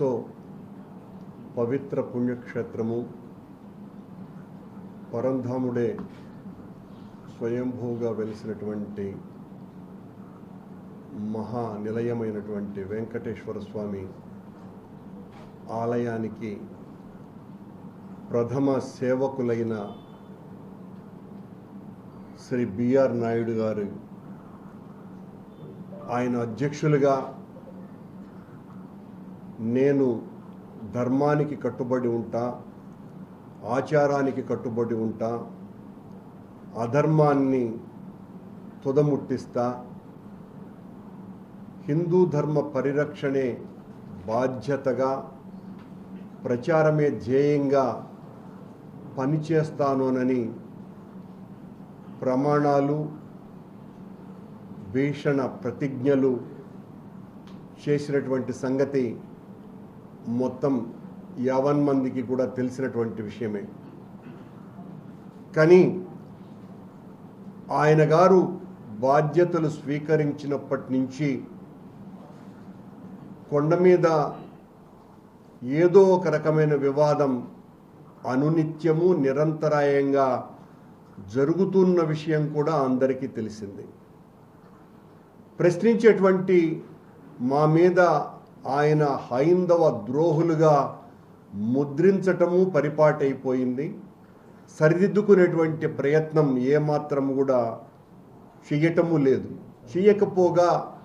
ఎంతో పవిత్ర పుణ్యక్షేత్రము. పరంధాముడే స్వయంభూగా వెలిసినటువంటి మహా నిలయమైనటువంటి వెంకటేశ్వర స్వామి ఆలయానికి ప్రథమ సేవకులైన శ్రీ బిఆర్ నాయుడు గారు ఆయన అధ్యక్షులుగా నేను ధర్మానికి కట్టుబడి ఉంటా ఆచారానికి కట్టుబడి ఉంటా అధర్మాన్ని తుదముట్టిస్తా హిందూ ధర్మ పరిరక్షణే బాధ్యతగా ప్రచారమే ధ్యేయంగా పనిచేస్తానోనని ప్రమాణాలు భీషణ ప్రతిజ్ఞలు చేసినటువంటి సంగతి మొత్తం యావన్ మందికి కూడా తెలిసినటువంటి విషయమే. కానీ ఆయన గారు బాధ్యతలు స్వీకరించినప్పటి నుంచి కొండ మీద ఏదో ఒక రకమైన వివాదం అనునిత్యము నిరంతరాయంగా జరుగుతున్న విషయం కూడా అందరికీ తెలిసింది. ప్రశ్నించేటువంటి మా మీద ఆయన హైందవ ద్రోహులుగా ముద్రించటము పరిపాటైపోయింది. సరిదిద్దుకునేటువంటి ప్రయత్నం ఏమాత్రం కూడా చెయ్యటము లేదు. చెయ్యకపోగా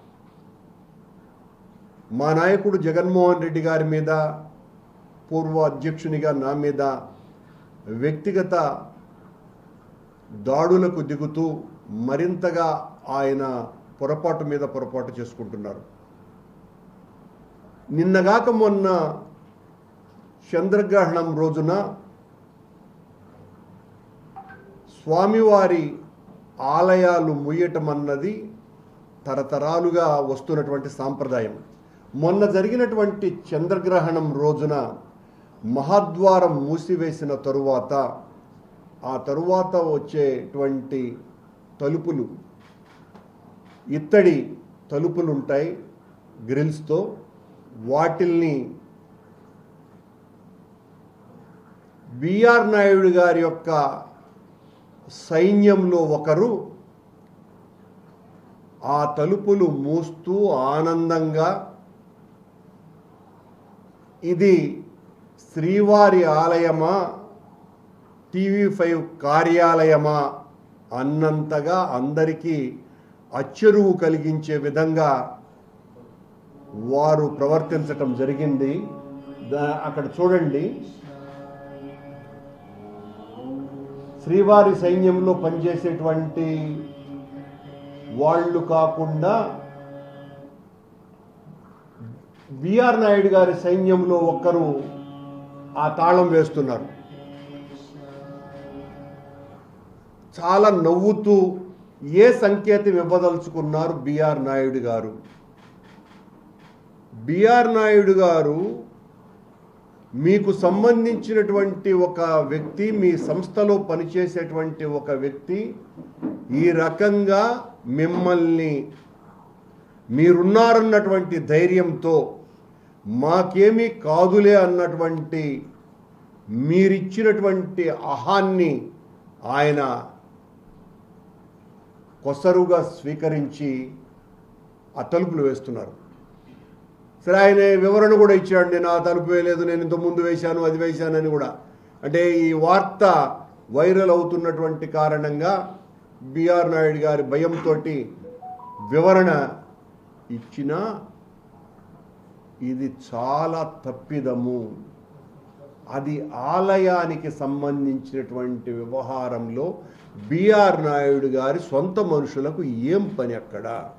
మా నాయకుడు జగన్మోహన్ రెడ్డి గారి మీద పూర్వ అధ్యక్షునిగా నా మీద వ్యక్తిగత దాడులకు దిగుతూ మరింతగా ఆయన పొరపాటు మీద పొరపాటు చేసుకుంటున్నారు. నిన్నగాక మొన్న చంద్రగ్రహణం రోజున స్వామివారి ఆలయాలు ముయ్యటం అన్నది తరతరాలుగా వస్తున్నటువంటి సాంప్రదాయం. మొన్న జరిగినటువంటి చంద్రగ్రహణం రోజున మహాద్వారం మూసివేసిన తరువాత ఆ తరువాత వచ్చేటువంటి తలుపులు. ఇత్తడి తలుపులుంటాయి గ్రిల్స్తో. వాటిల్ని బిఆర్ నాయుడు గారి యొక్క సైన్యంలో ఒకరు ఆ తలుపులు మూస్తూ ఆనందంగా ఇది శ్రీవారి ఆలయమా టీవీ ఫైవ్ కార్యాలయమా అన్నంతగా అందరికీ అచ్చెరువు కలిగించే విధంగా వారు ప్రవర్తించటం జరిగింది. అక్కడ చూడండి. శ్రీవారి సైన్యంలో పనిచేసేటువంటి వాళ్ళు కాకుండా బిఆర్ నాయుడు గారి సైన్యంలో ఒక్కరు ఆ తాళం వేస్తున్నారు. చాలా నవ్వుతూ ఏ సంకేతం ఇవ్వదలుచుకున్నారు బిఆర్ నాయుడు గారు? బిఆర్ నాయుడు గారు మీకు సంబంధించినటువంటి ఒక వ్యక్తి మీ సంస్థలో పనిచేసేటువంటి ఒక వ్యక్తి ఈ రకంగా మిమ్మల్ని మీరున్నారన్నటువంటి ధైర్యంతో మాకేమీ కాదులే అన్నటువంటి మీరిచ్చినటువంటి అహాన్ని ఆయన కొసరుగా స్వీకరించి ఆ తలుపులు వేస్తున్నారు. సరే ఆయన వివరణ కూడా ఇచ్చాడు. నేను ఆ తలుపు వేయలేదు నేను ఇంత ముందు వేశాను అది వేశానని కూడా. అంటే ఈ వార్త వైరల్ అవుతున్నటువంటి కారణంగా బిఆర్ నాయుడు గారి భయంతో వివరణ ఇచ్చిన ఇది చాలా తప్పిదము. అది ఆలయానికి సంబంధించినటువంటి వ్యవహారంలో బిఆర్ నాయుడు గారి సొంత మనుషులకు ఏం పని అక్కడ?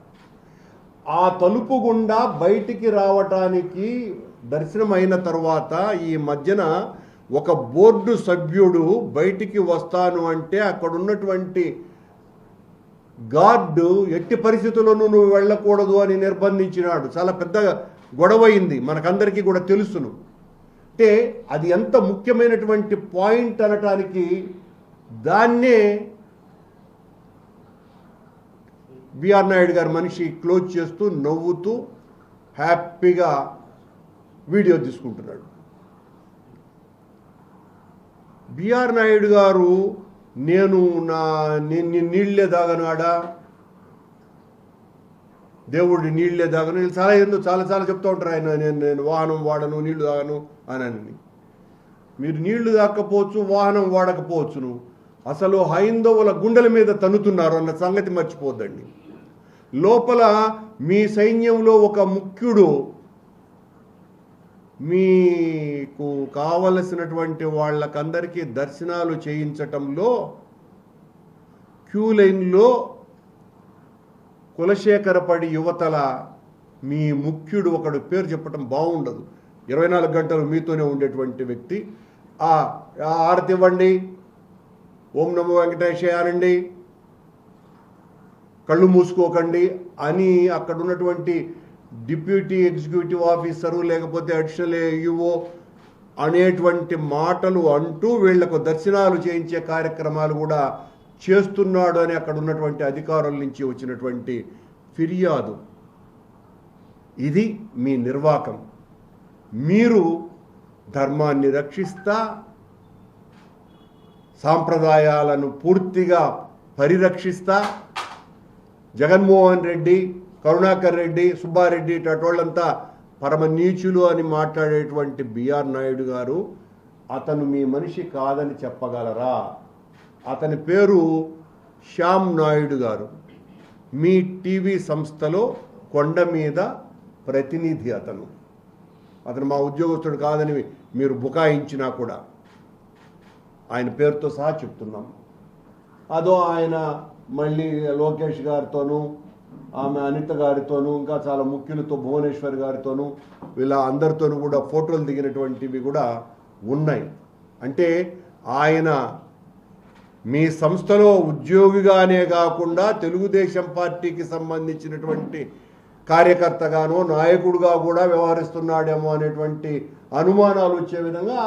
ఆ తలుపు గుండా బయటికి రావటానికి దర్శనం అయిన తర్వాత ఈ మధ్యన ఒక బోర్డు సభ్యుడు బయటికి వస్తాను అంటే అక్కడ ఉన్నటువంటి గార్డు ఎట్టి పరిస్థితుల్లోనూ నువ్వు వెళ్ళకూడదు అని నిర్బంధించినాడు. చాలా పెద్ద గొడవైంది మనకందరికీ కూడా తెలుసును. అంటే అది ఎంత ముఖ్యమైనటువంటి పాయింట్ అనటానికి దాన్నే బిఆర్ నాయుడు గారి మనిషి క్లోజ్ చేస్తూ నవ్వుతూ హ్యాపీగా వీడియో తీసుకుంటున్నాడు. బిఆర్ నాయుడు గారు నేను నా నేను నీ నీళ్ళే దాగనాడా దేవుడి నీళ్ళే దాగను వీళ్ళు చాలా ఎందుకు చాలా చాలా చెప్తూ ఉంటారు ఆయన నేను నేను వాహనం వాడను నీళ్ళు తాగను అని అని మీరు నీళ్ళు తాకపోవచ్చు వాహనం వాడకపోవచ్చును. అసలు హైందవుల గుండెల మీద తన్నుతున్నారు అన్న సంగతి మర్చిపోద్దండి. లోపల మీ సైన్యంలో ఒక ముఖ్యుడు మీకు కావలసినటువంటి వాళ్ళకందరికీ దర్శనాలు చేయించటంలో క్యూ లైన్లో కులశేఖరపడి యువతల మీ ముఖ్యుడు ఒకడు పేరు చెప్పటం బాగుండదు. ఇరవై నాలుగు గంటలు మీతోనే ఉండేటువంటి వ్యక్తి. ఆ ఆరతి ఇవ్వండి ఓం నమో వెంకటేశయ్యారండి కళ్ళు మూసుకోకండి అని అక్కడ ఉన్నటువంటి డిప్యూటీ ఎగ్జిక్యూటివ్ ఆఫీసరు లేకపోతే అడిషనల్ యుఓ అనేటువంటి మాటలు అంటూ వీళ్ళకు దర్శనాలు చేయించే కార్యక్రమాలు కూడా చేస్తున్నాడు అని అక్కడ ఉన్నటువంటి అధికారుల నుంచి వచ్చినటువంటి ఫిర్యాదు. ఇది మీ నిర్వాకం. మీరు ధర్మాన్ని రక్షిస్తా సాంప్రదాయాలను పూర్తిగా పరిరక్షిస్తా జగన్మోహన్ రెడ్డి కరుణాకర్ రెడ్డి సుబ్బారెడ్డి ఇటోళ్ళంతా పరమ నీచులు అని మాట్లాడేటువంటి బిఆర్ నాయుడు గారు అతను మీ మనిషి కాదని చెప్పగలరా? అతని పేరు శ్యామ్ నాయుడు గారు. మీ టీవీ సంస్థలో కొండ మీద ప్రతినిధి అతను. అతను మా ఉద్యోగస్తుడు కాదని మీరు బుకాయించినా కూడా. ఆయన పేరుతో సహా చెప్తున్నాం. అదో ఆయన మళ్ళీ లోకేష్ గారితోనూ ఆమె అనిత గారితోనూ ఇంకా చాలా ముఖ్యులతో భువనేశ్వర్ గారితోనూ వీళ్ళ అందరితోనూ కూడా ఫోటోలు దిగినటువంటివి కూడా ఉన్నాయి. అంటే ఆయన మీ సంస్థలో ఉద్యోగిగానే కాకుండా తెలుగుదేశం పార్టీకి సంబంధించినటువంటి కార్యకర్తగానో నాయకుడుగా కూడా వ్యవహరిస్తున్నాడేమో అనేటువంటి అనుమానాలు వచ్చే విధంగా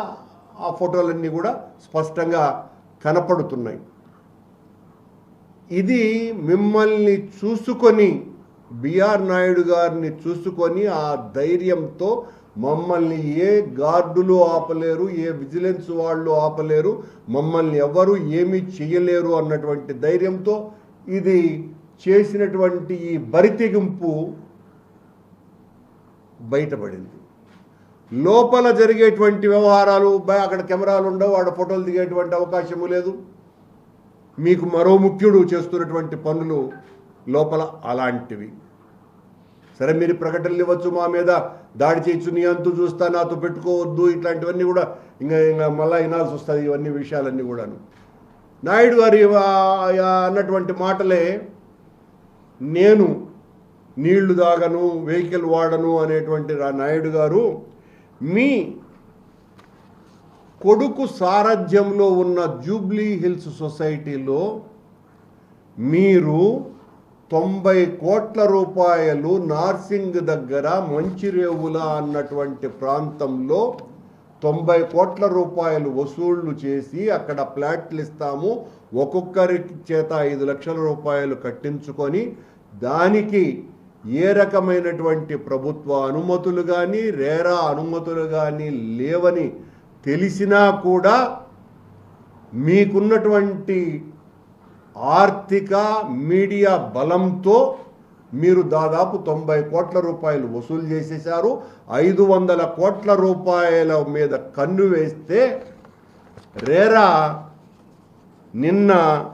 ఆ ఫోటోలన్నీ కూడా స్పష్టంగా కనపడుతున్నాయి. ఇది మిమ్మల్ని చూసుకొని బిఆర్ నాయుడు గారిని చూసుకొని ఆ ధైర్యంతో మమ్మల్ని ఏ గార్డులు ఆపలేరు ఏ విజిలెన్స్ వాళ్ళు ఆపలేరు మమ్మల్ని ఎవరు ఏమీ చేయలేరు అన్నటువంటి ధైర్యంతో ఇది చేసినటువంటి ఈ బరితెగింపు బయటపడింది. లోపల జరిగేటువంటి వ్యవహారాలు అక్కడ కెమెరాలు ఉండవు ఆడ ఫోటోలు దిగేటువంటి అవకాశము లేదు. మీకు మరో ముఖ్యుడు చేస్తున్నటువంటి పనులు లోపల అలాంటివి. సరే మీరు ప్రకటనలు ఇవ్వచ్చు మా మీద దాడి చేయొచ్చు నీ అంతు చూస్తా నాతో పెట్టుకోవద్దు ఇట్లాంటివన్నీ కూడా ఇంకా ఇంకా మళ్ళీ వినాల్సి వస్తుంది ఇవన్నీ విషయాలన్నీ కూడాను. నాయుడు గారి అన్నటువంటి మాటలే నేను నీళ్ళు దాగను వెహికల్ వాడను అనేటువంటి నాయుడు గారు మీ కొడుకు సారథ్యంలో ఉన్న జూబ్లీ హిల్స్ సొసైటీలో మీరు తొంభై కోట్ల రూపాయలు నార్సింగ్ దగ్గర మంచిరేవుల అన్నటువంటి ప్రాంతంలో తొంభై కోట్ల రూపాయలు వసూళ్ళు చేసి అక్కడ ప్లాట్లు ఇస్తాము. ఒక్కొక్కరి చేత ఐదు లక్షల రూపాయలు కట్టించుకొని దానికి ఏ రకమైనటువంటి ప్రభుత్వ అనుమతులు కానీ రేరా అనుమతులు కానీ లేవని తెలిసినా కూడా మీకున్నటువంటి ఆర్థిక మీడియా బలంతో మీరు దాదాపు తొంభై కోట్ల రూపాయలు వసూలు చేసేశారు. ఐదు వందల కోట్ల రూపాయల మీద కన్ను వేస్తే రేరా నిన్న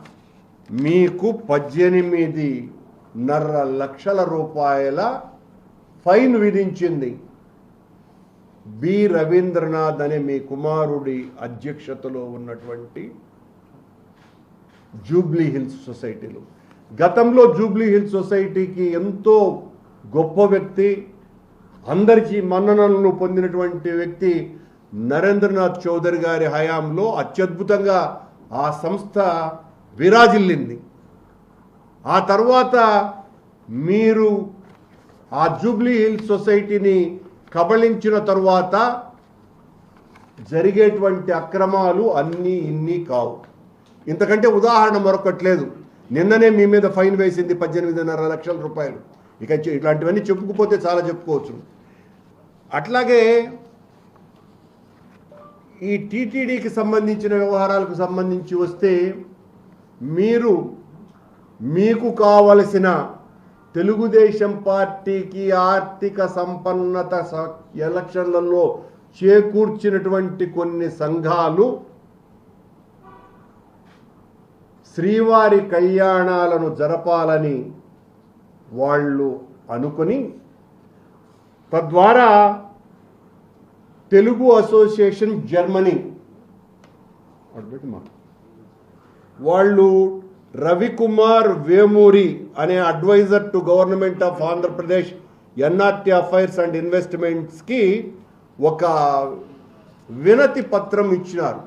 మీకు పద్దెనిమిదిన్నర లక్షల రూపాయల ఫైన్ విధించింది. బి రవీంద్రనాథ్ అనే మీ కుమారుడి అధ్యక్షతలో ఉన్నటువంటి జూబ్లీ హిల్స్ సొసైటీలో. గతంలో జూబ్లీ హిల్స్ సొసైటీకి ఎంతో గొప్ప వ్యక్తి అందరికీ మన్ననలను పొందినటువంటి వ్యక్తి నరేంద్రనాథ్ చౌదరి గారి హయాంలో అత్యద్భుతంగా ఆ సంస్థ విరాజిల్లింది. ఆ తర్వాత మీరు ఆ జూబ్లీ హిల్స్ సొసైటీని కబళించిన తరువాత జరిగేటువంటి అక్రమాలు అన్నీ ఇన్ని కావు. ఇంతకంటే ఉదాహరణ మరొకటి లేదు. నిన్ననే మీ మీద ఫైన్ వేసింది పద్దెనిమిదిన్నర లక్షల రూపాయలు. ఇక ఇట్లాంటివన్నీ చెప్పుకుపోతే చాలా చెప్పుకోవచ్చు. అట్లాగే ఈ టీటీడీకి సంబంధించిన వ్యవహారాలకు సంబంధించి వస్తే మీరు మీకు కావలసిన తెలుగుదేశం పార్టీకి ఆర్థిక సంపన్నత స- ఎలక్షన్లలో చేకూర్చినటువంటి కొన్ని సంఘాలు శ్రీవారి కళ్యాణాలను జరపాలని వాళ్ళు అనుకొని తద్వారా తెలుగు అసోసియేషన్ జర్మనీ వాళ్ళు రవికుమార్ వేమూరి అనే advisor to government of Andhra Pradesh NRT affairs and ఇన్వెస్ట్మెంట్స్కి ఒక వినతి పత్రం ఇచ్చినారు.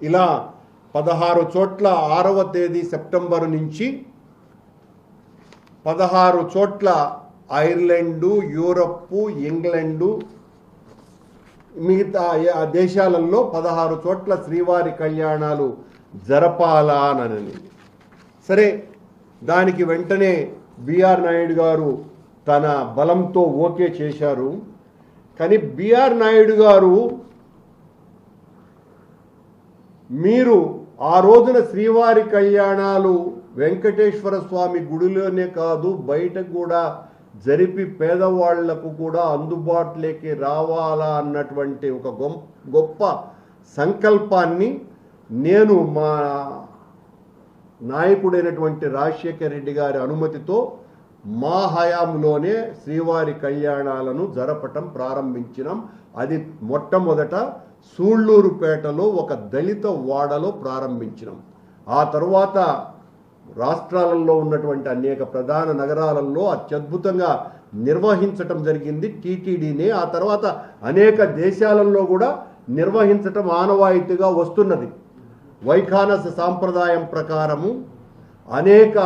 ఇలా పదహారు చోట్ల ఆరవ తేదీ సెప్టెంబర్ నుంచి పదహారు చోట్ల ఐర్లాండు యూరప్ ఇంగ్లాండు మిగతా ఆ దేశాలలో పదహారు చోట్ల శ్రీవారి కళ్యాణాలు జరపాలా అని సరే దానికి వెంటనే బిఆర్ నాయుడు గారు తన బలంతో ఓకే చేశారు. కానీ బిఆర్ నాయుడు గారు మీరు ఆ రోజున శ్రీవారి కళ్యాణాలు వెంకటేశ్వర స్వామి గుడిలోనే కాదు బయట కూడా జరిపి పేదవాళ్ళకు కూడా అందుబాటులోకి రావాలా అన్నటువంటి ఒక గొప్ప సంకల్పాన్ని నేను మా నాయకుడైనటువంటి రాజశేఖర రెడ్డి గారి అనుమతితో మా హయాంలోనే శ్రీవారి కళ్యాణాలను జరపటం ప్రారంభించినాం. అది మొట్టమొదట సూళ్ళూరుపేటలో ఒక దళిత వాడలో ప్రారంభించినాం. ఆ తరువాత రాష్ట్రాలలో ఉన్నటువంటి అనేక ప్రధాన నగరాలలో అత్యద్భుతంగా నిర్వహించటం జరిగింది. టీటీడీని ఆ తర్వాత అనేక దేశాలలో కూడా నిర్వహించటం ఆనవాయితీగా వస్తున్నది. వైఖానస సాంప్రదాయం ప్రకారము అనేక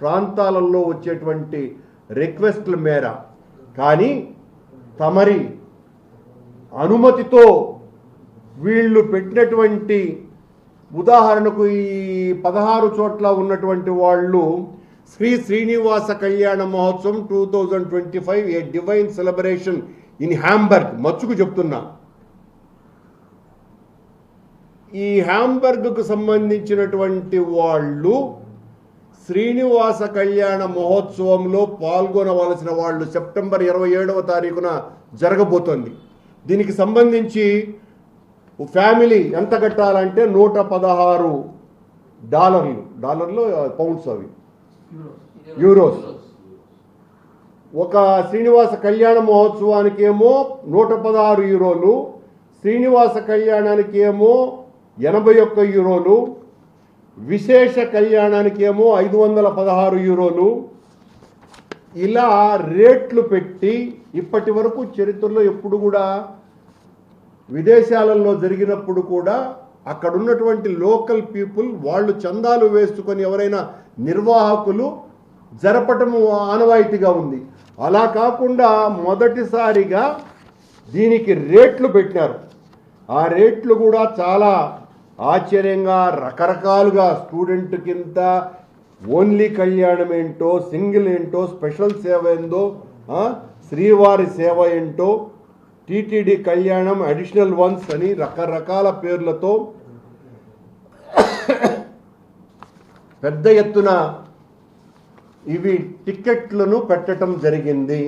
ప్రాంతాలలో వచ్చేటువంటి రిక్వెస్ట్ల మేర కానీ తమరి అనుమతితో వీళ్ళు పెట్టినటువంటి ఉదాహరణకు ఈ పదహారు చోట్ల ఉన్నటువంటి వాళ్ళు Sri Srinivasa Kalyana Mahotsavam two thousand twenty five a divine celebration in Hamburg మచ్చుకు చెప్తున్నా. ఈ హ్యాంబర్గ్కు సంబంధించినటువంటి వాళ్ళు శ్రీనివాస కళ్యాణ మహోత్సవంలో పాల్గొనవలసిన వాళ్ళు సెప్టెంబర్ ఇరవై ఏడవ తారీఖున జరగబోతోంది. దీనికి సంబంధించి ఫ్యామిలీ ఎంత కట్టాలంటే నూట పదహారు డాలర్లు. డాలర్లు పౌండ్స్ అవి. యూరోస్. ఒక శ్రీనివాస కళ్యాణ మహోత్సవానికి ఏమో నూట పదహారు యూరోలు శ్రీనివాస కళ్యాణానికి ఏమో ఎనభై ఒక్క యూరోలు విశేష కళ్యాణానికి ఏమో ఐదు వందల పదహారు యూరోలు. ఇలా రేట్లు పెట్టి ఇప్పటి వరకు చరిత్రలో ఎప్పుడు కూడా విదేశాలలో జరిగినప్పుడు కూడా అక్కడ ఉన్నటువంటి లోకల్ పీపుల్ వాళ్ళు చందాలు వేసుకొని ఎవరైనా నిర్వాహకులు జరపటము ఆనవాయితీగా ఉంది. అలా కాకుండా మొదటిసారిగా దీనికి రేట్లు పెట్టినారు. ఆ రేట్లు కూడా చాలా ఆశ్చర్యంగా రకరకాలుగా స్టూడెంట్ కింద ఓన్లీ కళ్యాణం ఏంటో సింగిల్ ఏంటో స్పెషల్ సేవ ఏందో శ్రీవారి సేవ ఏంటో టీటీడీ కళ్యాణం అడిషనల్ వన్స్ అని రకరకాల పేర్లతో పెద్ద ఎత్తున ఇవి టిక్కెట్లను పెట్టడం జరిగింది.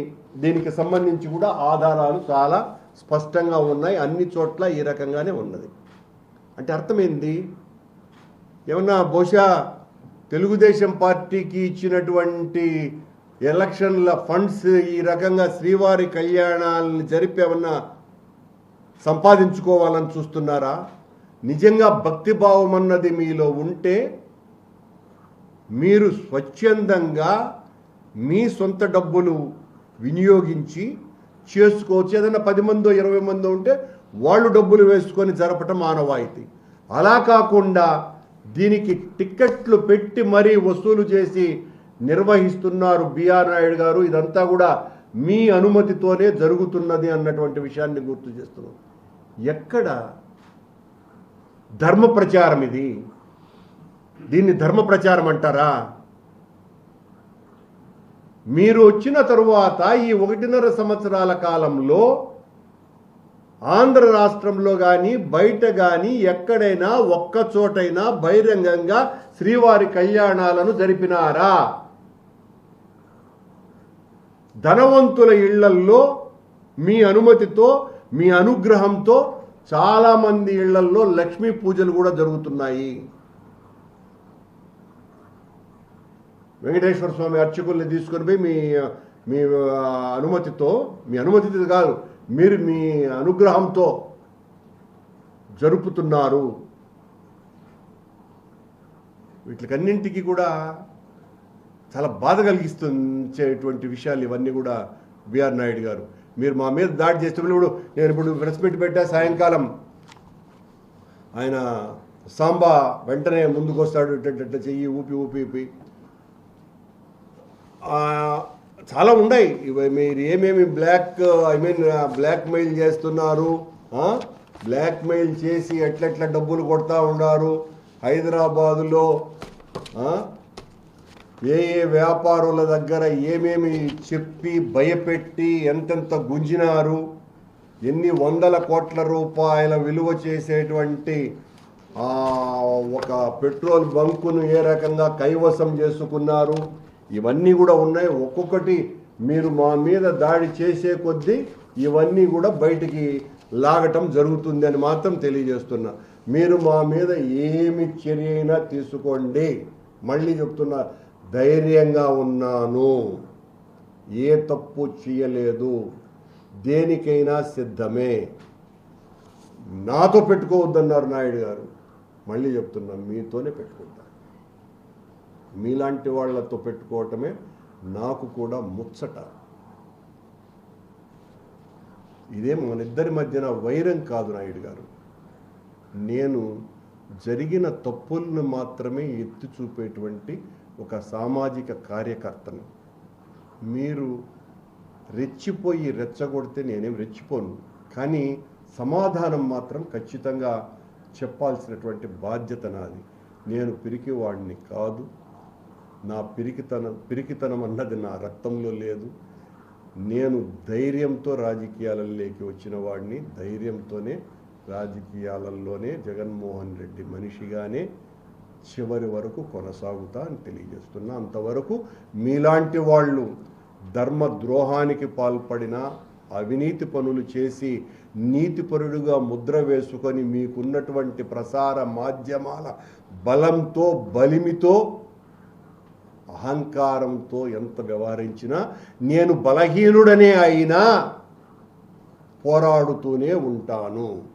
దీనికి సంబంధించి కూడా ఆధారాలు చాలా స్పష్టంగా ఉన్నాయి. అన్ని చోట్ల ఈ రకంగానే ఉన్నది. అంటే అర్థమైంది? ఏమన్నా బహుశా తెలుగుదేశం పార్టీకి ఇచ్చినటువంటి ఎలక్షన్ల ఫండ్స్ ఈ రకంగా శ్రీవారి కళ్యాణాలను జరిపి ఏమన్నా సంపాదించుకోవాలని చూస్తున్నారా? నిజంగా భక్తిభావం అన్నది మీలో ఉంటే మీరు స్వచ్ఛందంగా మీ సొంత డబ్బులు వినియోగించి చేసుకోవచ్చు. ఏదైనా పది మందో ఇరవై మందో ఉంటే వాళ్ళు డబ్బులు వేసుకొని జరపటం ఆనవాయితీ. అలా కాకుండా దీనికి టిక్కెట్లు పెట్టి మరీ వసూలు చేసి నిర్వహిస్తున్నారు బిఆర్ నాయుడు గారు. ఇదంతా కూడా మీ అనుమతితోనే జరుగుతున్నది అన్నటువంటి విషయాన్ని గుర్తు చేస్తున్నాం. ఎక్కడ ధర్మ ప్రచారం ఇది? దీన్ని ధర్మ ప్రచారం అంటారా? మీరు వచ్చిన తరువాత ఈ ఒకటిన్నర సంవత్సరాల కాలంలో ఆంధ్ర రాష్ట్రంలో కానీ బయట కానీ ఎక్కడైనా ఒక్క చోటైనా బహిరంగంగా శ్రీవారి కళ్యాణాలను జరిపినారా? ధనవంతుల ఇళ్ళల్లో మీ అనుమతితో మీ అనుగ్రహంతో చాలామంది ఇళ్ళల్లో లక్ష్మీ పూజలు కూడా జరుగుతున్నాయి. వెంకటేశ్వర స్వామి అర్చకుల్ని తీసుకొని పోయి మీ మీ అనుమతితో మీ అనుమతి కాదు మీరు మీ అనుగ్రహంతో జరుపుతున్నారు. వీటికన్నింటికి కూడా చాలా బాధ కలిగిస్తుంచేటువంటి విషయాలు ఇవన్నీ కూడా బిఆర్ నాయుడు గారు. మీరు మా మీద దాడి చేస్తున్నప్పుడు నేను ఇప్పుడు ప్రెస్ మీట్ పెట్టా సాయంకాలం. ఆయన సాంబా వెంటనే ముందుకు వస్తాడు ఇట్ట చెయ్యి ఊపి ఊపి ఊపి. చాలా ఉన్నాయి. ఇవి మీరు ఏమేమి black I mean blackmail చేస్తున్నారు బ్లాక్ మెయిల్ చేసి ఎట్లెట్ల డబ్బులు కొడతా ఉన్నారు? హైదరాబాదులో ఏ ఏ వ్యాపారుల దగ్గర ఏమేమి చెప్పి భయపెట్టి ఎంతెంత గుంజినారు? ఎన్ని వందల కోట్ల రూపాయల విలువ చేసేటువంటి ఒక పెట్రోల్ బంకును ఏ రకంగా కైవసం చేసుకున్నారు? ఇవన్నీ కూడా ఉన్నాయి. ఒక్కొక్కటి మీరు మా మీద దాడి చేసే కొద్దీ ఇవన్నీ కూడా బయటికి లాగటం జరుగుతుంది అని మాత్రం తెలియజేస్తున్నా. మీరు మా మీద ఏమి చర్య అయినా తీసుకోండి. మళ్ళీ చెప్తున్నా ధైర్యంగా ఉన్నాను. ఏ తప్పు చేయలేదు. దేనికైనా సిద్ధమే. నాతో పెట్టుకోవద్దన్నారు నాయుడు గారు. మళ్ళీ చెప్తున్నా మీతోనే పెట్టుకుంటా. మీలాంటి వాళ్ళతో పెట్టుకోవటమే నాకు కూడా ముచ్చట. ఇదే మన ఇద్దరి మధ్యన వైరం కాదు నాయుడు గారు. నేను జరిగిన తప్పులను మాత్రమే ఎత్తి చూపేటువంటి ఒక సామాజిక కార్యకర్తను. మీరు రెచ్చిపోయి రెచ్చగొడితే నేనేం రెచ్చిపోను. కానీ సమాధానం మాత్రం ఖచ్చితంగా చెప్పాల్సినటువంటి బాధ్యత నాది. నేను పిరికివాడిని కాదు. నా పిరికితనం పిరికితనం అన్నది నా రక్తంలో లేదు. నేను ధైర్యంతో రాజకీయాలలోకి వచ్చిన వాడిని ధైర్యంతోనే రాజకీయాలలోనే జగన్మోహన్ రెడ్డి మనిషిగానే చివరి వరకు కొనసాగుతా అని తెలియజేస్తున్నా. అంతవరకు మీలాంటి వాళ్ళు ధర్మ ద్రోహానికి పాల్పడిన అవినీతి పనులు చేసి నీతిపరుడుగా ముద్ర వేసుకొని మీకున్నటువంటి ప్రసార మాధ్యమాల బలంతో బలిమితో అహంకారంతో ఎంత వ్యవహరించినా నేను బలహీనుడనే అయినా పోరాడుతూనే ఉంటాను.